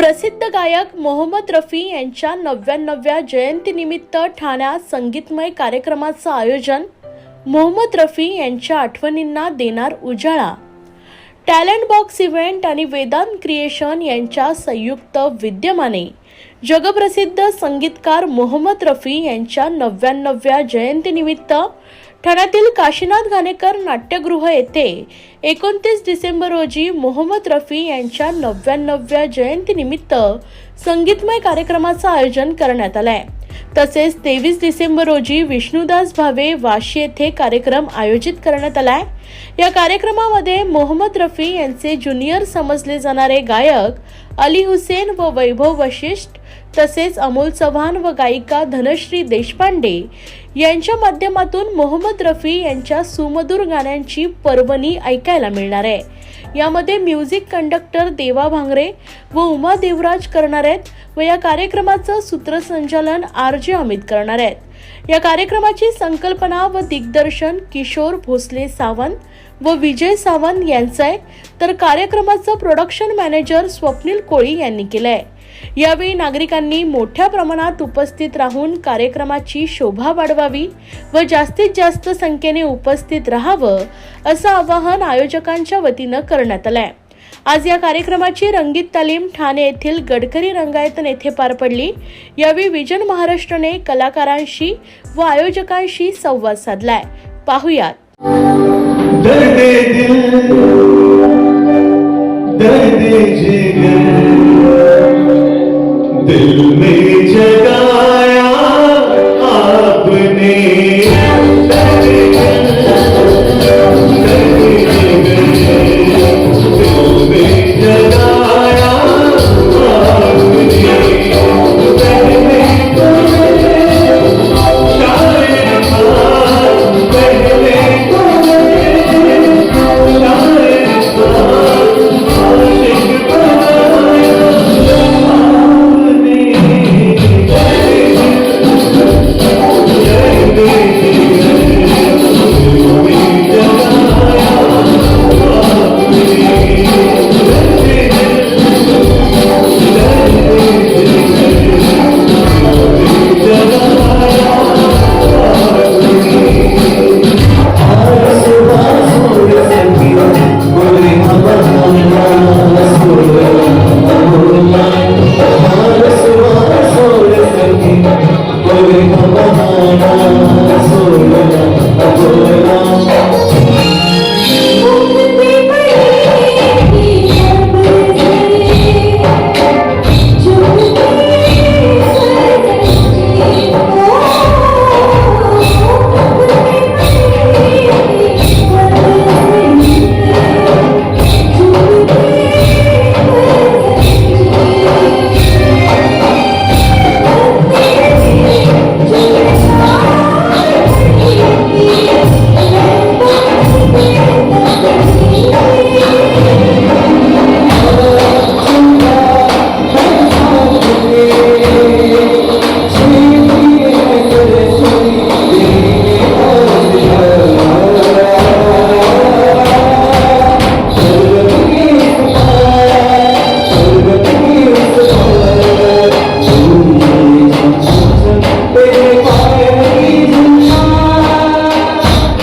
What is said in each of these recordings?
प्रसिद्ध गायक मोहम्मद रफी यांच्या नव्याण्णव्या जयंतीनिमित्त ठाण्यात संगीतमय कार्यक्रमाचं आयोजन मोहम्मद रफी यांच्या आठवणींना देणार उजाळा. टॅलेंट बॉक्स इव्हेंट आणि वेदांत क्रिएशन यांच्या संयुक्त विद्यमाने जगप्रसिद्ध संगीतकार मोहम्मद रफी यांच्या नव्याण्णव्या जयंतीनिमित्त ठाण्यातील काशीनाथ घाणेकर नाट्यगृह येथे एकोणतीस डिसेंबर रोजी मोहम्मद रफी यांच्या नव्याण्णव्या जयंतीनिमित्त संगीतमय कार्यक्रमाचं आयोजन करण्यात आलंय. तसेच तेवीस डिसेंबर रोजी विष्णुदास भावे वाशी येथे कार्यक्रम आयोजित करण्यात आलाय. या कार्यक्रमामध्ये मोहम्मद रफी यांचे ज्युनियर समजले जाणारे गायक अली हुसेन व वैभव वशिष्ठ तसेच अमोल चव्हाण व गायिका धनश्री देशपांडे यांच्या माध्यमातून मोहम्मद रफी यांच्या सुमधुर गाण्यांची पर्वणी ऐकायला मिळणार आहे. यामध्ये म्युझिक कंडक्टर देवा भांगरे व उमा देवराज करणार आहेत व या कार्यक्रमाचं सूत्रसंचालन आर जे अमित करणार आहेत. या कार्यक्रमाची संकल्पना व दिग्दर्शन किशोर भोसले सावंत व विजय सावंत यांचं आहे. तर कार्यक्रमाचं प्रोडक्शन मॅनेजर स्वप्नील कोळी यांनी केलंय. यावेळी नागरिकांनी मोठ्या प्रमाणात उपस्थित राहून कार्यक्रमाची शोभा वाढवावी व जास्तीत जास्त संख्येने उपस्थित राहावं असं आवाहन आयोजकांच्या वतीनं करण्यात आलं आहे आज या कार्यक्रमाची रंगीत तालीम ठाणे येथील गडकरी रंगायतन येथे पार पडली. यावेळी विजन महाराष्ट्रने कलाकारांशी व आयोजकांशी संवाद साधलाय. पाहुयात. दे दे दे, दे, दे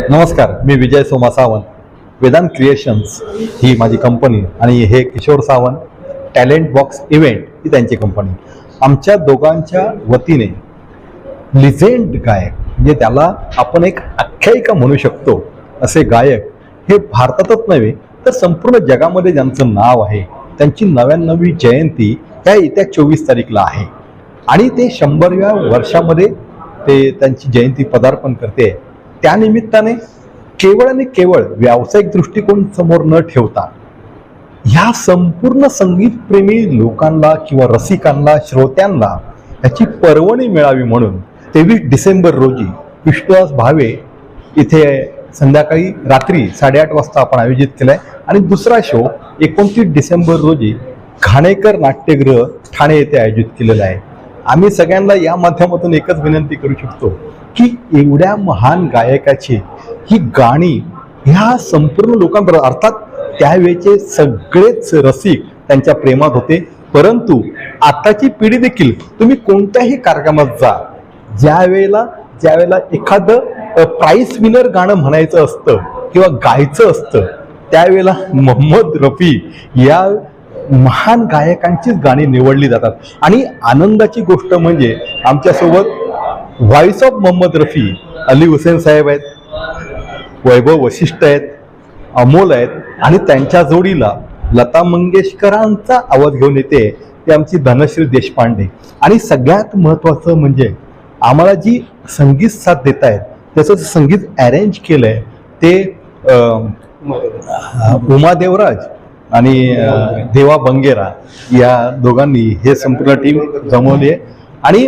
नमस्कार मी विजय सोमा सावंत. वेदांत क्रिएशन्स ही माझी कंपनी आणि हे Kishore Sawant talent box event ही त्यांची कंपनी. आमच्या दोघांच्या वतीने लिजेंड गायक म्हणजे त्याला आपण एक आख्यायिका म्हणू शकतो असे गायक हे भारतातच नव्हे तर संपूर्ण जगामध्ये ज्यांचं नाव आहे त्यांची नव्याण्णवी जयंती त्या येत्या चोवीस तारीखला आहे. आणि ते शंभरव्या वर्षामध्ये ते त्यांची जयंती पदार्पण करते. त्यानिमित्ताने केवळ आणि केवळ व्यावसायिक दृष्टिकोन समोर न ठेवता ह्या संपूर्ण संगीतप्रेमी लोकांना किंवा रसिकांना श्रोत्यांना याची पर्वणी मिळावी म्हणून तेवीस डिसेंबर रोजी विश्वास भावे इथे संध्याकाळी रात्री साडेआठ वाजता आपण आयोजित केलाय. आणि दुसरा शो एकोणतीस डिसेंबर रोजी घाणेकर नाट्यगृह ठाणे येथे आयोजित केलेला आहे. आम्ही सगळ्यांना या माध्यमातून एकच विनंती करू शकतो की एवढ्या महान गायकाची ही गाणी ह्या संपूर्ण लोकांपर्यंत अर्थात त्यावेळेचे सगळेच रसिक त्यांच्या प्रेमात होते. परंतु आताची पिढी देखील तुम्ही कोणत्याही कार्यक्रमात जा. ज्या वेळेला ज्या वेळेला एखादं प्राईस विनर गाणं म्हणायचं असतं किंवा गायचं असतं त्यावेळेला मोहम्मद रफी या महान गायकांचीच गाणी निवडली जातात. आणि आनंदाची गोष्ट म्हणजे आमच्यासोबत व्हॉइस ऑफ मोहम्मद रफी अली हुसेन साहेब आहेत वैभव वशिष्ठ आहेत अमोल आहेत आणि त्यांच्या जोडीला लता मंगेशकरांचा आवाज घेऊन येते ते आमची धनश्री देशपांडे. आणि सगळ्यात महत्त्वाचं म्हणजे आम्हाला जी संगीत साथ देत आहेत त्याचं जे संगीत अरेंज केलं आहे ते उमा देवराज आणि देवा बंगेरा या दोघांनी हे संपूर्ण टीम जमवली आहे. आणि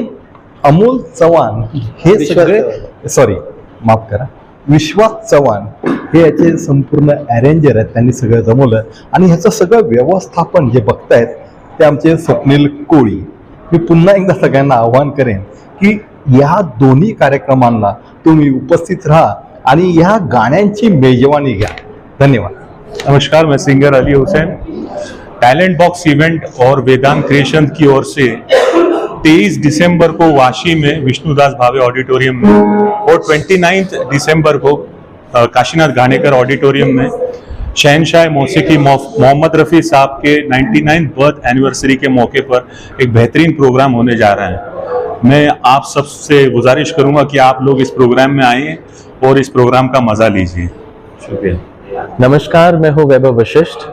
अमोल चव्हाण हे सगळे सॉरी माफ करा. विश्वास चव्हाण हे याचे संपूर्ण अरेंजर आहेत. त्यांनी सगळं जमवलं. आणि ह्याचं सगळं व्यवस्थापन जे बघतायत ते आमचे स्वप्नील कोळी. मी पुन्हा एकदा सगळ्यांना आव्हान करेन की या दोन्ही कार्यक्रमांना तुम्ही उपस्थित राहा आणि या गाण्यांची मेजवानी घ्या. धन्यवाद. नमस्कार मैं singer Ali Hussain. Talent box event और वेदांत क्रिएशन की ओर से 23 दिसंबर को वाशी में विष्णुदास भावे ऑडिटोरियम में और 29 दिसंबर को काशीनाथ घानेकर ऑडिटोरियम में शहनशाह मौसीकी मोहम्मद रफ़ी साहब के 99 बर्थ एनिवर्सरी के मौके पर एक बेहतरीन प्रोग्राम होने जा रहा है। मैं आप सबसे गुजारिश करूँगा कि आप लोग इस प्रोग्राम में आइए और इस प्रोग्राम का मज़ा लीजिए। शुक्रिया। नमस्कार, मैं हूँ Vaibhav Vashishth.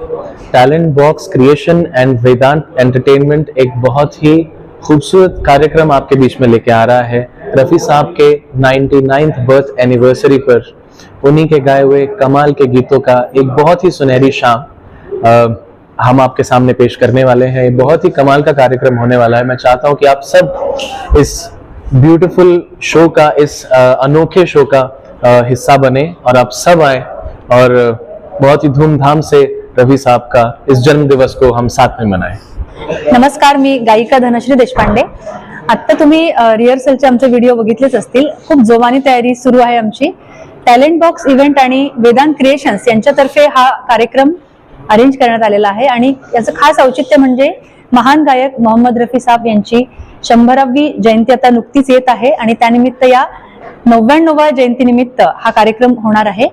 Talent box creation and Vedant entertainment एक बहुत ही खूबसूरत कार्यक्रम आपके बीच में लेके आ रहा है। रफ़ी साहब के 99th बर्थ एनिवर्सरी पर उन्हीं के गाए हुए कमाल के गीतों का एक बहुत ही सुनहरी शाम अ, हम आपके सामने पेश करने वाले हैं। बहुत ही कमाल का कार्यक्रम होने वाला है। मैं चाहता हूँ कि आप सब इस ब्यूटीफुल शो का इस अनोखे शो का हिस्सा बने और आप सब आए और बहुत ही धूमधाम से रवि साहब का इस जन्म दिवस को हम साथ में मनाएँ। नमस्कार मी गायिका धनश्री देशपांडे. आत्ता तुम्ही रिहर्सलचे आमचे व्हिडिओ बघितलेच असतील. खूप जोमानी तयारी सुरू आहे आमची. टॅलेंट बॉक्स इव्हेंट आणि वेदांत क्रिएशन्स यांच्यातर्फे हा कार्यक्रम अरेंज करण्यात आलेला आहे. आणि याचं खास औचित्य म्हणजे महान गायक मोहम्मद रफी साहेब यांची शंभरावी जयंती आता नुकतीच येत आहे. आणि त्यानिमित्त या नव्याण्णवा जयंतीनिमित्त हा कार्यक्रम होणार आहे.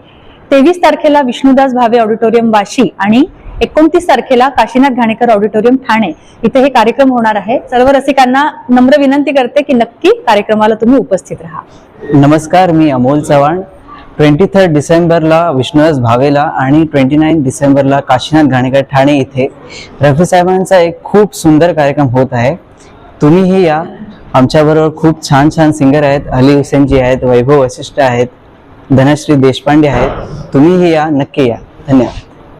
तेवीस तारखेला विष्णुदास भावे ऑडिटोरियम वाशी आणि एकोणतीस तारखेला काशीनाथ घाणेकर ऑडिटोरियम ठाणे इथे हे कार्यक्रम होणार आहे. सर्व रसिकांना नम्र विनंती करते की नक्की कार्यक्रमाला तुम्ही उपस्थित राहा. नमस्कार मी अमोल चव्हाण. ट्वेंटी थर्ड डिसेंबरला विष्णुदास भावेला आणि ट्वेंटी नाईन डिसेंबरला काशीनाथ घाणेकर ठाणे इथे रफी साहेबांचा एक खूप सुंदर कार्यक्रम होत आहे. तुम्हीही या. आमच्याबरोबर खूप छान छान सिंगर आहेत. अली हुसेनजी आहेत वैभव वशिष्ठ आहेत धनश्री देशपांडे आहेत. तुम्हीही या. नक्की या. धन्यवाद.